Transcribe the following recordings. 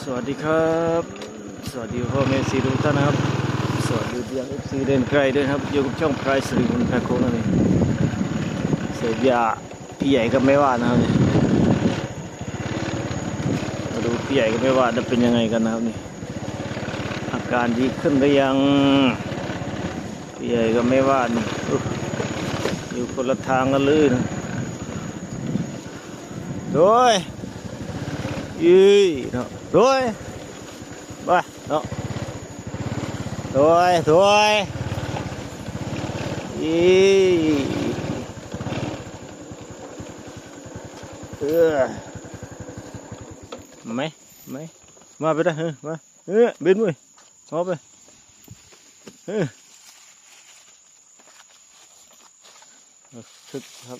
สวัสดีครับ สวัสดีพ่อแม่สีทุกท่านนะครับ สวัสดียังเอฟซีเดินไกลด้วยครับอยู่กับช่องไพรส์ลิมุนแพคโคนั่นเองเสพยาพี่ใหญ่ก็ไม่ว่านะครับนี่มาดูพี่ใหญ่ก็ไม่ว่าจะเป็นยังไงกันนะครับนี่อาการดีขึ้นหรือยังพี่ใหญ่ก็ไม่ว่านี่อยู่คนละทางกันเลยนะโดยยี่เนาะรวยเนาะ รวยรวยยี่เออมาไหมมาไหมมาไปได้เฮ้ยมาเฮ้ยบินมุ้ยมาไปเฮ้ยคึกครับ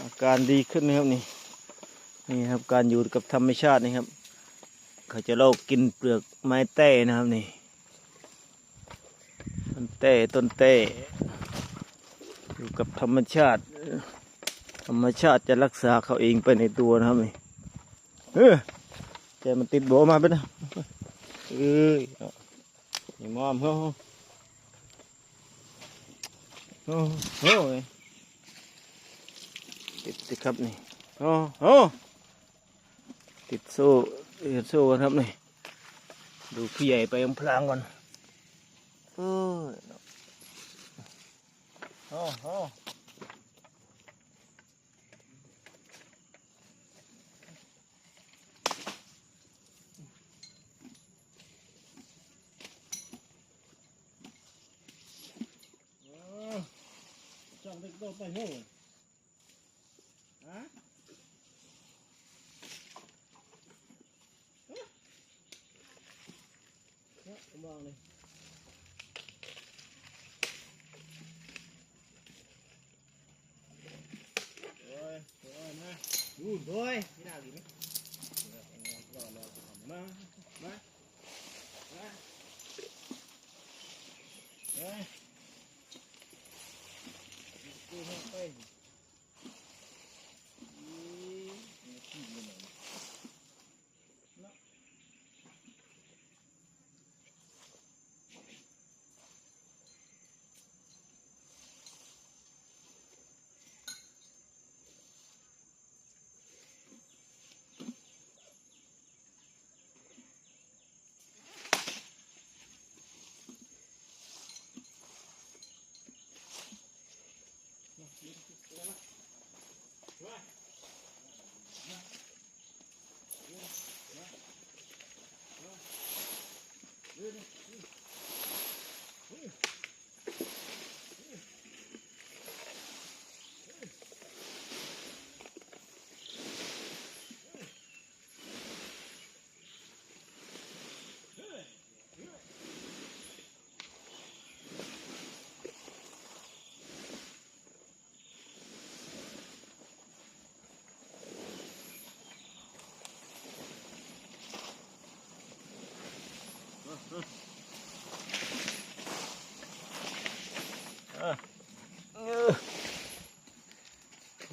อาการดีขึ้นนะครับนี่นี่ครับการอยู่กับธรรมชาตินี่ครับ เขาจะเล่ากินเปลือกไม้เต้นะครับนี่ต้นเต้ต้นเต้อยู่กับธรรมชาติ ธรรมชาติจะรักษาเขาเองไปในตัวนะครับนี่เออแกมันติดโบมาไปนะเอ้ยเอนี่มอมเขาโอ้โหติดติดครับนี่โอ้โหติดโซ่ติดโซ่กันครับนี่ดูพี่ใหญ่ไปพลางก่อนเออโอ้โหจังเด็กโตไปหูฮะ เนี่ยผมมองเลยโอ้ยโอ้ยมาดูโอ้ยที่ดาวอยู่นี่รอรอมา มา มาเฮ้ยดูให้ไปอีนี่ขี้มันไหนเนาะ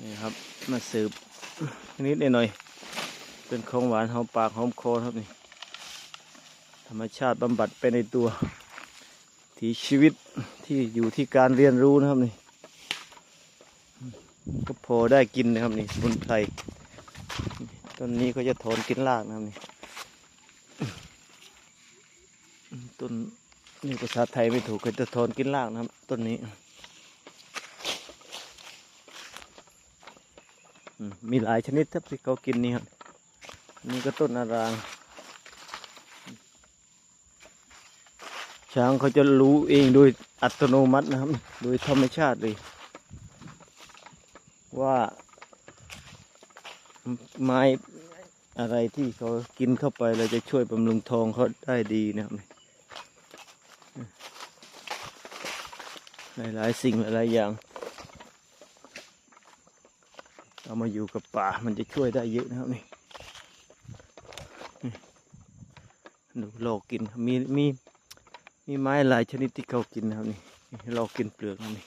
นี่ครับ มาสืบนิดหน่อย เป็นของหวานหอมปากหอมคอครับนี่ธรรมชาติบำบัดไปในตัว ที่ชีวิตที่อยู่ที่การเรียนรู้นะครับนี่ ก็พอได้กินนะครับนี่สมุนไพรต้นนี้ก็จะถอนกินรากนะครับนี่ต้นนี่ภาษาไทยไม่ถูกก็จะถอนกินรากนะครับต้นนี้ มีหลายชนิดครับที่เขากินนี่ครับนี่ก็ต้นนารางช้างเขาจะรู้เองโดยอัตโนมัตินะครับ โดยธรรมชาติเลย ว่าไม้อะไรที่เขากินเข้าไปเราจะช่วยบำรุงทองเขาได้ดีนะครับหลายๆสิ่งหลายๆอย่าง เอามาอยู่กับป่ามันจะช่วยได้เยอะนะครับนี่ดูเรากินมีมีมีไม้หลายชนิดที่เขากินนะครับนี่เรากินเปลือกนะนี่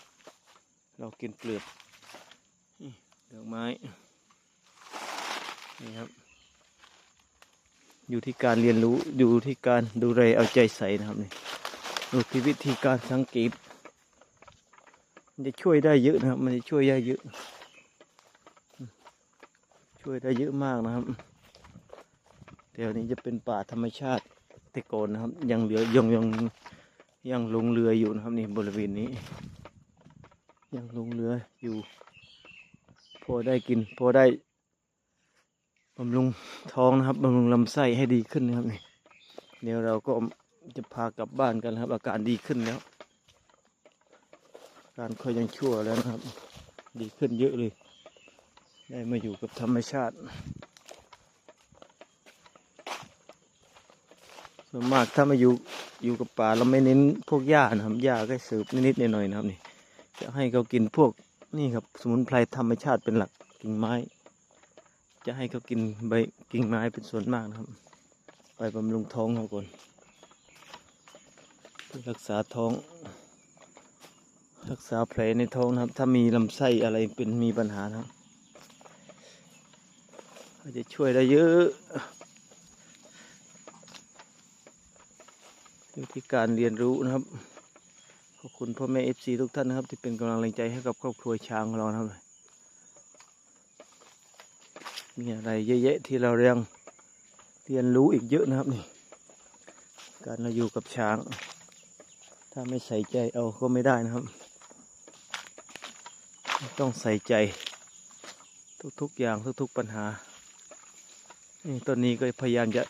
เรากินเปลือกนี่เปลือกไม้นี่ครับ อยู่ที่การเรียนรู้อยู่ที่การดูแลเอาใจใส่นะครับนี่อยู่ที่วิธีการสังเกตมันจะช่วยได้เยอะนะครับ มันจะช่วยได้เยอะ ช่วยได้เยอะมากนะครับแถวนี้จะเป็นป่าธรรมชาติแต่ก่อนนะครับ ยังเหลือยังยังยังลงเรืออยู่นะครับนี่บริเวณนี้ ยังลงเรืออยู่ พอได้กิน พอได้บำรุงท้องนะครับบำรุงลำไส้ให้ดีขึ้นนะครับนี่เดี๋ยวเราก็จะพากลับบ้านกันนะครับอาการดีขึ้นแล้ว การค่อยยังชั่วแล้วนะครับ ดีขึ้นเยอะเลย ได้มาอยู่กับธรรมชาติ ส่วนมากถ้ามาอยู่อยู่กับป่าเราไม่เน้นพวกหญ้านะครับหญ้าก็สืบนิดๆหน่อยๆนะครับนี่จะให้เขากินพวกนี่ครับสมุนไพรธรรมชาติเป็นหลักกิ่งไม้ จะให้เขากินใบกิ่งไม้เป็นส่วนมากนะครับ ไปบำรุงท้องเขาก่อนรักษาท้อง รักษาแผลในท้องนะครับ ถ้ามีลำไส้อะไรเป็นมีปัญหานะครับ ก็จะช่วยได้เยอะอยู่ที่การเรียนรู้นะครับ ขอบคุณพ่อแม่เอฟซีทุกท่านนะครับ ที่เป็นกำลังใจให้กับครอบครัวช้างของเรานะครับมีอะไรเยอะแยะที่เราเรียงเรียนรู้อีกเยอะนะครับนี่ การเราอยู่กับช้าง ถ้าไม่ใส่ใจเอาก็ไม่ได้นะครับ ต้องใส่ใจทุกๆอย่างทุกๆปัญหา ต้นนี้ก็พยายามจะ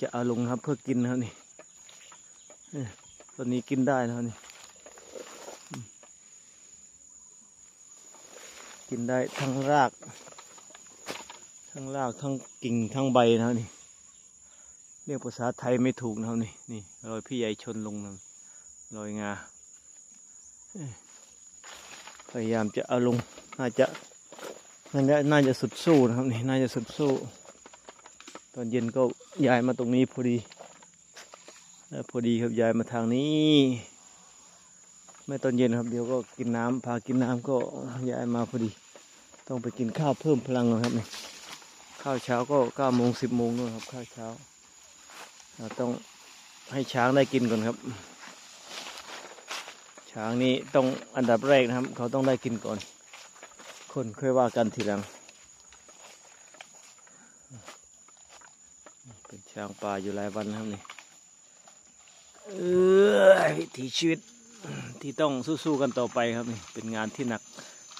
จะเอาลงครับเพื่อกินนะครับนี่นี่ต้นนี้กินได้นะครับนี่กินได้ทั้งราก ทั้งรากทั้งกิ่งทั้งใบนะครับนี่เรียกภาษาไทยไม่ถูกนะครับนี่นี่รอยพี่ใหญ่ชนลงนะรอยงาพยายามจะเอาลงน่าจะน่าจะน่าจะสุดสู้นะครับนี่น่าจะสุดสู้ อนเย็นก็ย้ายมาตรงนี้พอดีแล้วพอดีครับย้ายมาทางนี้ไม่ตอนเย็นครับเดี๋ยวก็กินน้ำพากินน้ำก็ย้ายมาพอดี ต้องไปกินข้าวเพิ่มพลังน่อยครับนี่ข้าวเช้าก็เก้าโมงสิบโมงนู่นครับข้าวเช้าเราต้องให้ช้างได้กินก่อนครับ ช้างนี้ต้องอันดับแรกนะครับ เขาต้องได้กินก่อน คนค่อยว่ากันทีหลังางป่าอยู่หลายวันนะครับนี่เออวิถีชีวิตที่ต้องสู้ๆกันต่อไปครับนี่เป็นงานที่หนัก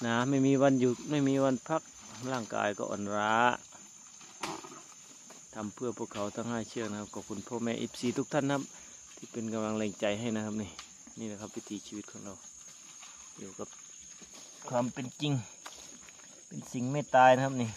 นะไม่มีวันหยุดไม่มีวันพักร่างกายก็อ่อนล้าทำเพื่อพวกเขาทั้งห้าเชือกนะครับขอบคุณพ่อแม่อิฟซีทุกท่านครับ ที่เป็นกำลังแรงใจให้นะครับนี่นี่นะครับวิถีชีวิตของเรา อยู่กับความเป็นจริง เป็นสิ่งไม่ตายนะครับนี่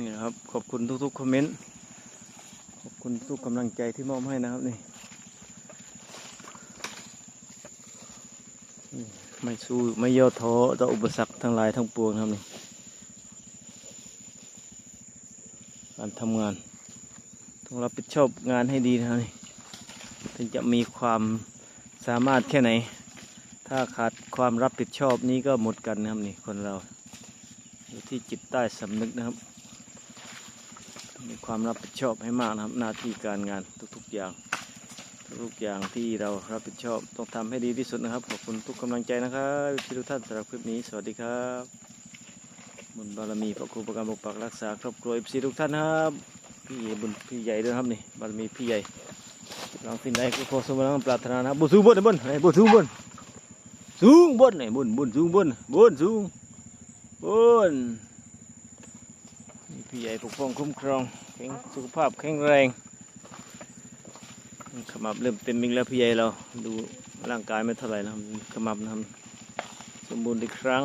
นี่นะครับ ขอบคุณทุกๆคอมเมนต์ ขอบคุณทุกกำลังใจที่มอบให้นะครับนี่ไม่สู้ไม่ย่อท้อต่ออุปสรรคทั้งหลายทั้งปวงครับนี่การทำงาน ต้องรับผิดชอบงานให้ดีนะครับนี่ถึงจะมีความสามารถแค่ไหน ถ้าขาดความรับผิดชอบนี้ก็หมดกันนะครับนี่คนเราอยู่ที่จิตใต้สำนึกนะครับ ความรับผิดชอบให้มากนะครับหน้าที่การงานทุกๆอย่าง ทุกๆอย่างที่เรารับผิดชอบต้องทำให้ดีที่สุดนะครับ ขอบคุณทุกกำลังใจนะครับที่ทุกท่านสำหรับคลิปนี้สวัสดีครับบุญบารมีพระครูประการปกปักรักษาครอบครัวเอฟซีทุกท่านครับพี่ใหญ่บุญพี่ใหญ่ด้วยครับนี่บารมีพี่ใหญ่ลังสิ่งใดก็ขอสมหวังปรารถนานะครับบุญสูงบนบนไหนบุญสูงบนสูงบนไหนบุญบุญสูงบนบนสูงบนนี่พี่ใหญ่ปกป้องคุ้มครอง แข็งสุขภาพแข็งแรงขมับเริ่มเต็มมิงแล้วพี่ใหญ่เราดูร่างกายไม่เท่าไหร่นะครับขมับนะครับสมบูรณ์อีกครั้ง